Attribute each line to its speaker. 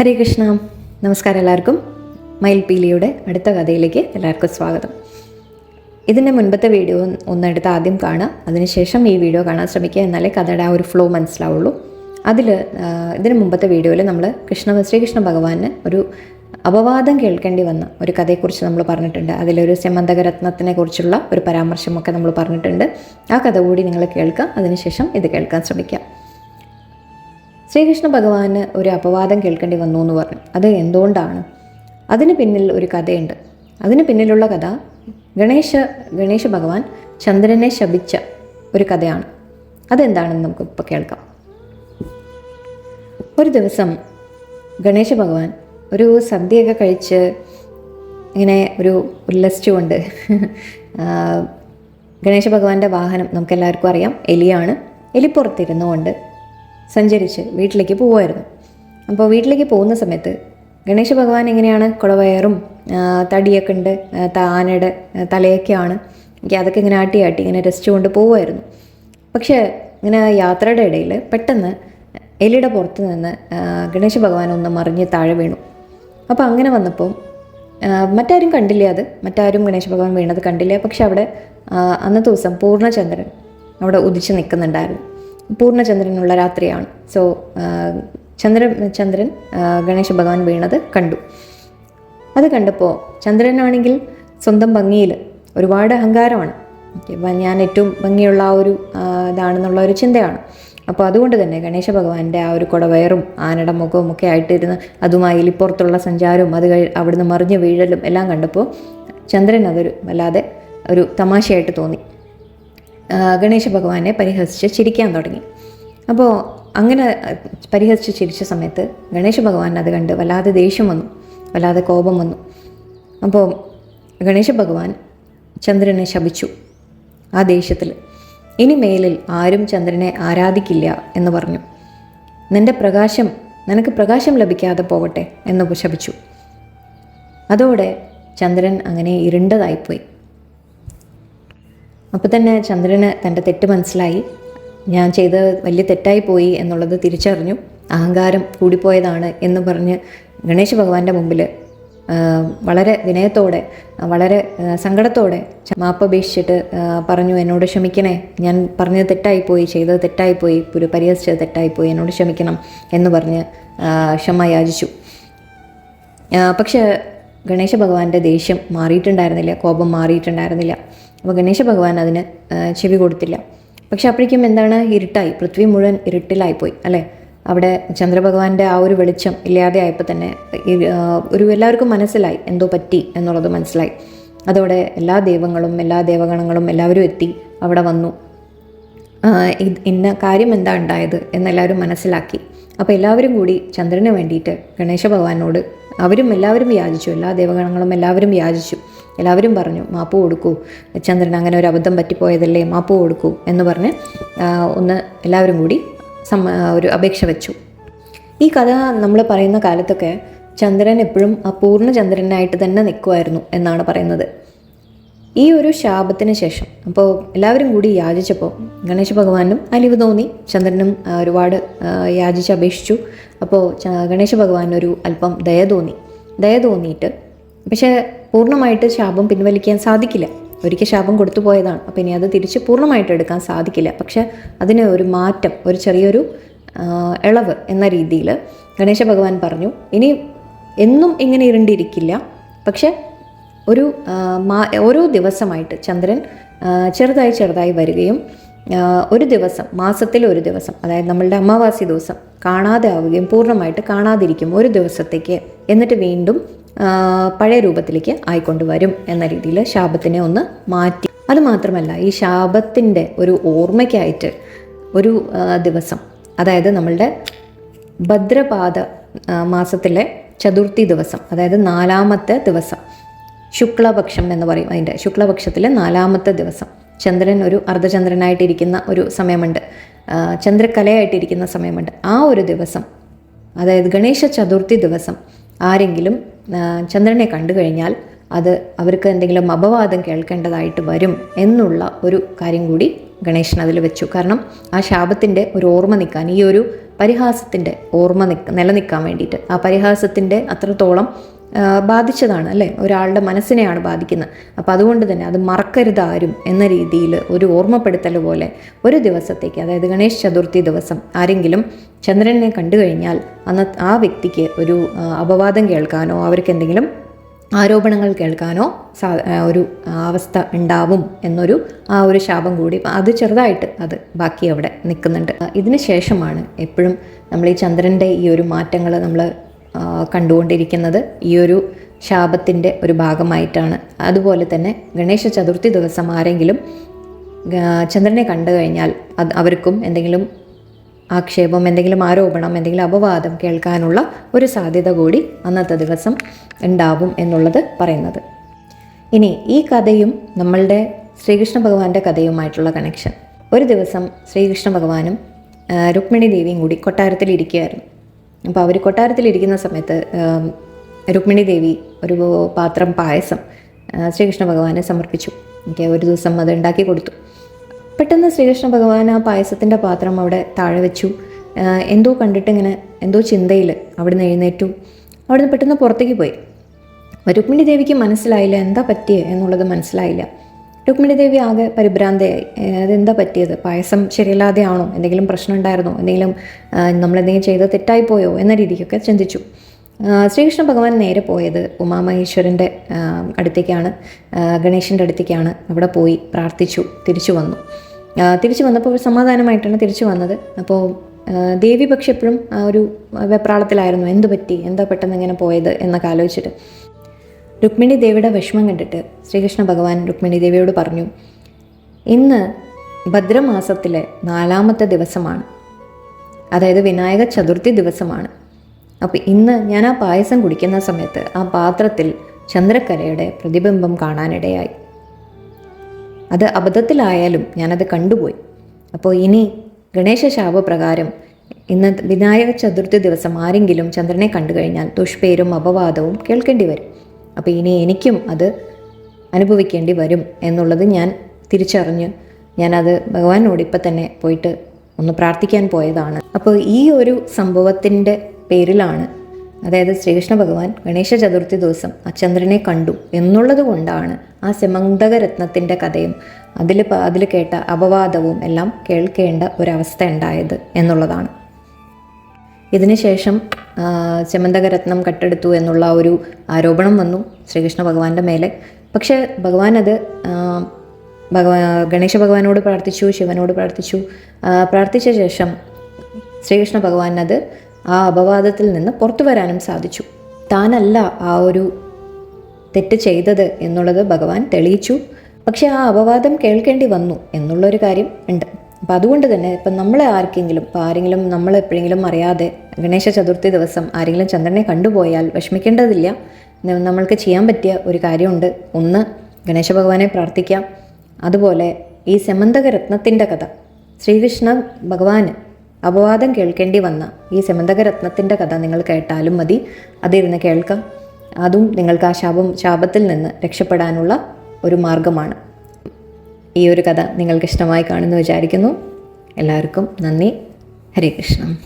Speaker 1: ഹരേ കൃഷ്ണ. നമസ്കാരം എല്ലാവർക്കും. മയിൽപീലിയുടെ അടുത്ത കഥയിലേക്ക് എല്ലാവർക്കും സ്വാഗതം. ഇതിന്റെ മുൻപത്തെ വീഡിയോ ഒന്നെടുത്ത് ആദ്യം കാണുക അതിനുശേഷം ഈ വീഡിയോ കാണാൻ ശ്രമിക്കുക എന്നാലേ കഥയുടെ ആ ഒരു ഫ്ലോ മനസ്സിലാവുള്ളൂ. അതിൽ ഇതിന് മുമ്പത്തെ വീഡിയോയിൽ നമ്മൾ കൃഷ്ണ ശ്രീകൃഷ്ണ ഭഗവാന് ഒരു അപവാദം കേൾക്കേണ്ടി വന്ന ഒരു കഥയെക്കുറിച്ച് നമ്മൾ പറഞ്ഞിട്ടുണ്ട്. അതിലൊരു സെമന്തകരത്നത്തിനെ കുറിച്ചുള്ള ഒരു പരാമർശമൊക്കെ നമ്മൾ പറഞ്ഞിട്ടുണ്ട്. ആ കഥ കൂടി നിങ്ങൾ കേൾക്കാം. അതിനുശേഷം ഇത് കേൾക്കാൻ ശ്രമിക്കുക ശ്രീകൃഷ്ണ ഭഗവാന് ഒരു അപവാദം കേൾക്കേണ്ടി വന്നു എന്ന് പറഞ്ഞു. അത് എന്തുകൊണ്ടാണ്? അതിന് പിന്നിൽ ഒരു കഥയുണ്ട്. അതിന് പിന്നിലുള്ള കഥ ഗണേശ ഗണേശ ഭഗവാൻ ചന്ദ്രനെ ശപിച്ച ഒരു കഥയാണ്. അതെന്താണെന്ന് നമുക്ക് ഇപ്പോൾ കേൾക്കാം. ഒരു ദിവസം ഗണേശ ഭഗവാൻ ഒരു സദ്യയൊക്കെ കഴിച്ച് ഇങ്ങനെ ഒരു ഉല്ലസിച്ചുകൊണ്ട് കൊണ്ട് ഗണേശ ഭഗവാന്റെ വാഹനം നമുക്കെല്ലാവർക്കും അറിയാം. എലിയാണ്. എലിപ്പുറത്തിരുന്നുകൊണ്ട് സഞ്ചരിച്ച് വീട്ടിലേക്ക് പോവുമായിരുന്നു. അപ്പോൾ വീട്ടിലേക്ക് പോകുന്ന സമയത്ത് ഗണേശ ഭഗവാൻ എങ്ങനെയാണ് കുളവയറും തടിയൊക്കെ ഉണ്ട് താനയുടെ തലയൊക്കെയാണ്. എനിക്ക് അതൊക്കെ ഇങ്ങനെ ആട്ടി ആട്ടി ഇങ്ങനെ രസിച്ചു കൊണ്ട് പോവുമായിരുന്നു. പക്ഷേ ഇങ്ങനെ യാത്രയുടെ ഇടയിൽ പെട്ടെന്ന് എലിയുടെ പുറത്ത് നിന്ന് ഗണേശ ഭഗവാൻ ഒന്ന് മറിഞ്ഞ് താഴെ വീണു. അപ്പോൾ അങ്ങനെ വന്നപ്പോൾ മറ്റാരും കണ്ടില്ല അത്. മറ്റാരും ഗണേശ ഭഗവാൻ വീണത് കണ്ടില്ല. പക്ഷെ അവിടെ അന്നത്തെ ദിവസം പൂർണചന്ദ്രൻ അവിടെ ഉദിച്ച് നിൽക്കുന്നുണ്ടായിരുന്നു. പൂർണചന്ദ്രനുള്ള രാത്രിയാണ്. സോ ചന്ദ്രൻ ചന്ദ്രൻ ഗണേശ ഭഗവാൻ വീണത് കണ്ടു. അത് കണ്ടപ്പോൾ ചന്ദ്രനാണെങ്കിൽ സ്വന്തം ഭംഗിയിൽ ഒരുപാട് അഹങ്കാരമാണ്. ഞാൻ ഏറ്റവും ഭംഗിയുള്ള ആ ഒരു ഇതാണെന്നുള്ള ഒരു ചിന്തയാണ്. അപ്പോൾ അതുകൊണ്ട് തന്നെ ഗണേശ ഭഗവാന്റെ ആ ഒരു കുടവയറും ആനയുടെ മുഖവും ഒക്കെ ആയിട്ടിരുന്ന് അതുമായി ഇലിപ്പുറത്തുള്ള സഞ്ചാരവും അത് കഴി അവിടുന്ന് മറിഞ്ഞ് വീഴലും എല്ലാം കണ്ടപ്പോൾ ചന്ദ്രൻ അതൊരു വല്ലാതെ ഒരു തമാശയായിട്ട് തോന്നി. ഗണേശ ഭഗവാനെ പരിഹസിച്ച് ചിരിക്കാൻ തുടങ്ങി. അപ്പോൾ അങ്ങനെ പരിഹസിച്ച് ചിരിച്ച സമയത്ത് ഗണേശ ഭഗവാൻ അത് കണ്ട് വല്ലാതെ ദേഷ്യം വന്നു വല്ലാതെ കോപം വന്നു. അപ്പോൾ ഗണേശ ഭഗവാൻ ചന്ദ്രനെ ശപിച്ചു ആ ദേഷ്യത്തിൽ ഇനി മേലിൽ ആരും ചന്ദ്രനെ ആരാധിക്കില്ല എന്ന് പറഞ്ഞു. നിന്റെ പ്രകാശം നിനക്ക് പ്രകാശം ലഭിക്കാതെ പോകട്ടെ എന്ന് ശപിച്ചു. അതോടെ ചന്ദ്രൻ അങ്ങനെ ഇരുണ്ടതായിപ്പോയി. അപ്പോൾ തന്നെ ചന്ദ്രന് തന്റെ തെറ്റ് മനസ്സിലായി. ഞാൻ ചെയ്ത വലിയ തെറ്റായി പോയി എന്നുള്ളത് തിരിച്ചറിഞ്ഞു. അഹങ്കാരം കൂടിപ്പോയതാണ് എന്ന് പറഞ്ഞ് ഗണേശ ഭഗവാന്റെ മുമ്പിൽ വളരെ വിനയത്തോടെ വളരെ സങ്കടത്തോടെ മാപ്പപേക്ഷിച്ചിട്ട് പറഞ്ഞു എന്നോട് ക്ഷമിക്കണേ. ഞാൻ പറഞ്ഞത് തെറ്റായിപ്പോയി ചെയ്തത് തെറ്റായിപ്പോയി ഒരു പരിഹസിച്ചത് തെറ്റായിപ്പോയി എന്നോട് ക്ഷമിക്കണം എന്ന് പറഞ്ഞ് ക്ഷമ യാചിച്ചു. പക്ഷേ ഗണേശ ഭഗവാന്റെ ദേഷ്യം മാറിയിട്ടുണ്ടായിരുന്നില്ല കോപം മാറിയിട്ടുണ്ടായിരുന്നില്ല. അപ്പോൾ ഗണേശ ഭഗവാൻ അതിന് ചെവി കൊടുത്തില്ല. പക്ഷെ അപ്പോഴേക്കും എന്താണ്? ഇരുട്ടായി. പൃഥ്വി മുഴുവൻ ഇരുട്ടിലായിപ്പോയി അല്ലേ? അവിടെ ചന്ദ്രഭഗവാന്റെ ആ ഒരു വെളിച്ചം ഇല്ലാതെ ആയപ്പോൾ തന്നെ ഒരു എല്ലാവർക്കും മനസ്സിലായി എന്തോ പറ്റി എന്നുള്ളത് മനസ്സിലായി. അതോടെ എല്ലാ ദൈവങ്ങളും എല്ലാ ദേവഗണങ്ങളും എല്ലാവരും എത്തി അവിടെ വന്നു. ഇന്ന കാര്യം എന്താ ഉണ്ടായത് എന്നെല്ലാവരും മനസ്സിലാക്കി. അപ്പോൾ എല്ലാവരും കൂടി ചന്ദ്രന് വേണ്ടിയിട്ട് ഗണേശ ഭഗവാനോട് അവരും എല്ലാവരും യാചിച്ചു. എല്ലാ ദേവഗണങ്ങളും എല്ലാവരും യാചിച്ചു. എല്ലാവരും പറഞ്ഞു മാപ്പ് കൊടുക്കൂ. ചന്ദ്രൻ അങ്ങനെ ഒരു അബദ്ധം പറ്റിപ്പോയതല്ലേ മാപ്പ് കൊടുക്കൂ. എന്ന് പറഞ്ഞ് ഒന്ന് എല്ലാവരും കൂടി സമ്മ ഒരു അപേക്ഷ വെച്ചു. ഈ കഥ നമ്മൾ പറയുന്ന കാലത്തൊക്കെ ചന്ദ്രൻ എപ്പോഴും ആ പൂർണ ചന്ദ്രനായിട്ട് തന്നെ നിൽക്കുമായിരുന്നു എന്നാണ് പറയുന്നത്. ഈ ഒരു ശാപത്തിന് ശേഷം അപ്പോൾ എല്ലാവരും കൂടി യാചിച്ചപ്പോൾ ഗണേശ ഭഗവാനും അലിവ് തോന്നി. ചന്ദ്രനും ഒരുപാട് യാചിച്ച് അപേക്ഷിച്ചു. അപ്പോൾ ഗണേശ ഭഗവാൻ ഒരു അല്പം ദയ തോന്നി. ദയ തോന്നിയിട്ട് പക്ഷേ പൂർണമായിട്ട് ശാപം പിൻവലിക്കാൻ സാധിക്കില്ല. ഒരിക്കൽ ശാപം കൊടുത്തു പോയതാണ്. അപ്പോൾ ഇനി അത് തിരിച്ച് പൂർണമായിട്ട് എടുക്കാൻ സാധിക്കില്ല. പക്ഷേ അതിന് ഒരു മാറ്റം ഒരു ചെറിയൊരു ഇളവ് എന്ന രീതിയിൽ ഗണേശ ഭഗവാൻ പറഞ്ഞു. ഇനി എന്നും ഇങ്ങനെ ഇരുണ്ടിരിക്കില്ല. പക്ഷേ ഒരു ഓരോ ദിവസമായിട്ട് ചന്ദ്രൻ ചെറുതായി ചെറുതായി വരികയും ഒരു ദിവസം മാസത്തിൽ ഒരു ദിവസം അതായത് നമ്മളുടെ അമാവാസി ദിവസം കാണാതെ ആവുകയും പൂർണമായിട്ട് കാണാതിരിക്കും ഒരു ദിവസത്തേക്ക്. എന്നിട്ട് വീണ്ടും പഴയ രൂപത്തിലേക്ക് ആയിക്കൊണ്ടുവരും എന്ന രീതിയിൽ ശാപത്തിനെ ഒന്ന് മാറ്റി. അതുമാത്രമല്ല ഈ ശാപത്തിന്റെ ഒരു ഓർമ്മയ്ക്കായിട്ട് ഒരു ദിവസം അതായത് നമ്മളുടെ ഭദ്രപാദ മാസത്തിലെ ചതുർത്ഥി ദിവസം അതായത് നാലാമത്തെ ദിവസം ശുക്ലപക്ഷം എന്ന് പറയും അതിന്റെ ശുക്ലപക്ഷത്തിലെ നാലാമത്തെ ദിവസം. ചന്ദ്രൻ ഒരു അർദ്ധചന്ദ്രനായിട്ടിരിക്കുന്ന ഒരു സമയമുണ്ട് ചന്ദ്രക്കലയായിട്ടിരിക്കുന്ന സമയമുണ്ട്. ആ ഒരു ദിവസം അതായത് ഗണേശ ചതുർത്ഥി ദിവസം ആരെങ്കിലും ചന്ദ്രനെ കണ്ടു കഴിഞ്ഞാൽ അത് അവർക്ക് എന്തെങ്കിലും അപവാദം കേൾക്കേണ്ടതായിട്ട് വരും എന്നുള്ള ഒരു കാര്യം കൂടി ഗണേശൻ അതിൽ വെച്ചു. കാരണം ആ ശാപത്തിന്റെ ഒരു ഓർമ്മ നിൽക്കാൻ ഈ ഒരു പരിഹാസത്തിന്റെ ഓർമ്മ നിൽക്ക നിലനിൽക്കാൻ വേണ്ടിയിട്ട് ആ പരിഹാസത്തിന്റെ അത്രത്തോളം ബാധിച്ചതാണ് അല്ലേ? ഒരാളുടെ മനസ്സിനെയാണ് ബാധിക്കുന്നത്. അപ്പോൾ അതുകൊണ്ട് തന്നെ അത് മറക്കരുത് ആരും എന്ന രീതിയിൽ ഒരു ഓർമ്മപ്പെടുത്തൽ പോലെ ഒരു ദിവസത്തേക്ക് അതായത് ഗണേശ് ചതുർത്ഥി ദിവസം ആരെങ്കിലും ചന്ദ്രനെ കണ്ടു കഴിഞ്ഞാൽ അന്ന് ആ വ്യക്തിക്ക് ഒരു അപവാദം കേൾക്കാനോ അവർക്ക് എന്തെങ്കിലും ആരോപണങ്ങൾ കേൾക്കാനോ സാ ഒരു അവസ്ഥ ഉണ്ടാവും എന്നൊരു ആ ഒരു ശാപം കൂടി. അത് ചെറുതായിട്ട് അത് ബാക്കി അവിടെ നിൽക്കുന്നുണ്ട്. ഇതിന് ശേഷമാണ് എപ്പോഴും നമ്മൾ ഈ ചന്ദ്രന്റെ ഈ ഒരു മാറ്റങ്ങൾ നമ്മൾ കണ്ടുകൊണ്ടിരിക്കുന്നത് ഈ ഒരു ശാപത്തിന്റെ ഒരു ഭാഗമായിട്ടാണ്. അതുപോലെ തന്നെ ഗണേശ ചതുർത്ഥി ദിവസം ആരെങ്കിലും ചന്ദ്രനെ കണ്ടു കഴിഞ്ഞാൽ അത് അവർക്കും എന്തെങ്കിലും ആക്ഷേപം എന്തെങ്കിലും ആരോപണം എന്തെങ്കിലും അപവാദം കേൾക്കാനുള്ള ഒരു സാധ്യത കൂടി അന്നത്തെ ദിവസം ഉണ്ടാവും എന്നുള്ളത് പറയുന്നത്. ഇനി ഈ കഥയും നമ്മളുടെ ശ്രീകൃഷ്ണ ഭഗവാന്റെ കഥയുമായിട്ടുള്ള കണക്ഷൻ ഒരു ദിവസം ശ്രീകൃഷ്ണ ഭഗവാനും രുക്മിണി ദേവിയും കൂടി കൊട്ടാരത്തിൽ ഇരിക്കുകയായിരുന്നു. അപ്പോൾ അവർ കൊട്ടാരത്തിലിരിക്കുന്ന സമയത്ത് രുക്മിണി ദേവി ഒരു പാത്രം പായസം ശ്രീകൃഷ്ണ ഭഗവാനെ സമർപ്പിച്ചു. എനിക്ക് ഒരു ദിവസം അത് ഉണ്ടാക്കി കൊടുത്തു. പെട്ടെന്ന് ശ്രീകൃഷ്ണ ഭഗവാൻ ആ പായസത്തിന്റെ പാത്രം അവിടെ താഴെ വെച്ചു. എന്തോ കണ്ടിട്ട് ഇങ്ങനെ എന്തോ ചിന്തയിൽ അവിടുന്ന് എഴുന്നേറ്റു. അവിടുന്ന് പെട്ടെന്ന് പുറത്തേക്ക് പോയി. രുക്മിണി ദേവിക്ക് മനസ്സിലായില്ല എന്താ പറ്റിയേ എന്നുള്ളത് മനസ്സിലായില്ല. രുക്മിണി ദേവി ആകെ പരിഭ്രാന്തയായി. അതെന്താ പറ്റിയത്? പായസം ശരിയല്ലാതെയാണോ? എന്തെങ്കിലും പ്രശ്നം ഉണ്ടായിരുന്നോ? എന്തെങ്കിലും നമ്മളെന്തെങ്കിലും ചെയ്ത് തെറ്റായിപ്പോയോ എന്ന രീതിക്കൊക്കെ ചിന്തിച്ചു. ശ്രീകൃഷ്ണ ഭഗവാൻ നേരെ പോയത് ഉമാമഹേശ്വരന്റെ അടുത്തേക്കാണ്. ഗണേശന്റെ അടുത്തേക്കാണ്. അവിടെ പോയി പ്രാർത്ഥിച്ചു തിരിച്ചു വന്നു. തിരിച്ചു വന്നപ്പോൾ സമാധാനമായിട്ടാണ് തിരിച്ചു വന്നത്. അപ്പോൾ ദേവി പക്ഷെ എപ്പോഴും ഒരു വെപ്രാളത്തിലായിരുന്നു. എന്ത് പറ്റി എന്താ പെട്ടെന്ന് ഇങ്ങനെ പോയത് എന്നൊക്കെ ആലോചിച്ചിട്ട്. രുക്മിണി ദേവിയുടെ വിഷമം കണ്ടിട്ട് ശ്രീകൃഷ്ണ ഭഗവാൻ രുക്മിണി ദേവിയോട് പറഞ്ഞു ഇന്ന് ഭദ്രമാസത്തിലെ നാലാമത്തെ ദിവസമാണ്. അതായത് വിനായക ചതുർത്ഥി ദിവസമാണ്. അപ്പോൾ ഇന്ന് ഞാൻ ആ പായസം കുടിക്കുന്ന സമയത്ത് ആ പാത്രത്തിൽ ചന്ദ്രക്കലയുടെ പ്രതിബിംബം കാണാനിടയായി. അത് അബദ്ധത്തിലായാലും ഞാനത് കണ്ടുപോയി. അപ്പോൾ ഇനി ഗണേശ ശാപപ്രകാരം ഇന്ന് വിനായക ചതുർത്ഥി ദിവസം ആരെങ്കിലും ചന്ദ്രനെ കണ്ടു കഴിഞ്ഞാൽ ദുഷ്പേരും അപവാദവും കേൾക്കേണ്ടി വരും. അപ്പോൾ ഇനി എനിക്കും അത് അനുഭവിക്കേണ്ടി വരും എന്നുള്ളത് ഞാൻ തിരിച്ചറിഞ്ഞ് ഞാനത് ഭഗവാനോട് ഇപ്പം തന്നെ പോയിട്ട് ഒന്ന് പ്രാർത്ഥിക്കാൻ പോയതാണ്. അപ്പോൾ ഈ ഒരു സംഭവത്തിന്റെ പേരിലാണ് അതായത് ശ്രീകൃഷ്ണ ഭഗവാൻ ഗണേശ ചതുർത്ഥി ദിവസം ആ ചന്ദ്രനെ കണ്ടു എന്നുള്ളത് കൊണ്ടാണ് ആ സെമന്തകരത്നത്തിന്റെ കഥയും അതിൽ അതിൽ കേട്ട അപവാദവും എല്ലാം കേൾക്കേണ്ട ഒരവസ്ഥ ഉണ്ടായത് എന്നുള്ളതാണ്. ഇതിനുശേഷം ചെമന്തകരത്നം കട്ടെടുത്തു എന്നുള്ള ഒരു ആരോപണം വന്നു ശ്രീകൃഷ്ണ ഭഗവാന്റെ മേലെ. പക്ഷേ ഭഗവാൻ അത് ഭഗവാ ഗണേശ ഭഗവാനോട് പ്രാർത്ഥിച്ചു ശിവനോട് പ്രാർത്ഥിച്ചു. പ്രാർത്ഥിച്ച ശേഷം ശ്രീകൃഷ്ണ ഭഗവാൻ അത് ആ അപവാദത്തിൽ നിന്ന് പുറത്തു വരാനും സാധിച്ചു. താനല്ല ആ ഒരു തെറ്റ് ചെയ്തത് എന്നുള്ളത് ഭഗവാൻ തെളിയിച്ചു. പക്ഷെ ആ അപവാദം കേൾക്കേണ്ടി വന്നു എന്നുള്ളൊരു കാര്യം ഉണ്ട്. അപ്പം അതുകൊണ്ട് തന്നെ ഇപ്പം നമ്മളെ ആർക്കെങ്കിലും ഇപ്പം ആരെങ്കിലും നമ്മൾ എപ്പോഴെങ്കിലും അറിയാതെ ഗണേശ ചതുർത്ഥി ദിവസം ആരെങ്കിലും ചന്ദ്രനെ കണ്ടുപോയാൽ വിഷമിക്കേണ്ടതില്ല. നമ്മൾക്ക് ചെയ്യാൻ പറ്റിയ ഒരു കാര്യമുണ്ട്. ഒന്ന് ഗണേശ ഭഗവാനെ പ്രാർത്ഥിക്കാം. അതുപോലെ ഈ സെമന്തകരത്നത്തിന്റെ കഥ ശ്രീകൃഷ്ണ ഭഗവാന് അപവാദം കേൾക്കേണ്ടി വന്ന ഈ സെമന്തകരത്നത്തിന്റെ കഥ നിങ്ങൾ കേട്ടാലും മതി. അതിരുന്ന് കേൾക്കാം. അതും നിങ്ങൾക്ക് ആ ശാപം ശാപത്തിൽ നിന്ന് രക്ഷപ്പെടാനുള്ള ഒരു മാർഗമാണ്. ഈ ഒരു കഥ നിങ്ങൾക്ക് ഇഷ്ടമായി കാണുമെന്ന് വിചാരിക്കുന്നു. എല്ലാവർക്കും നന്ദി. ഹരേ കൃഷ്ണ.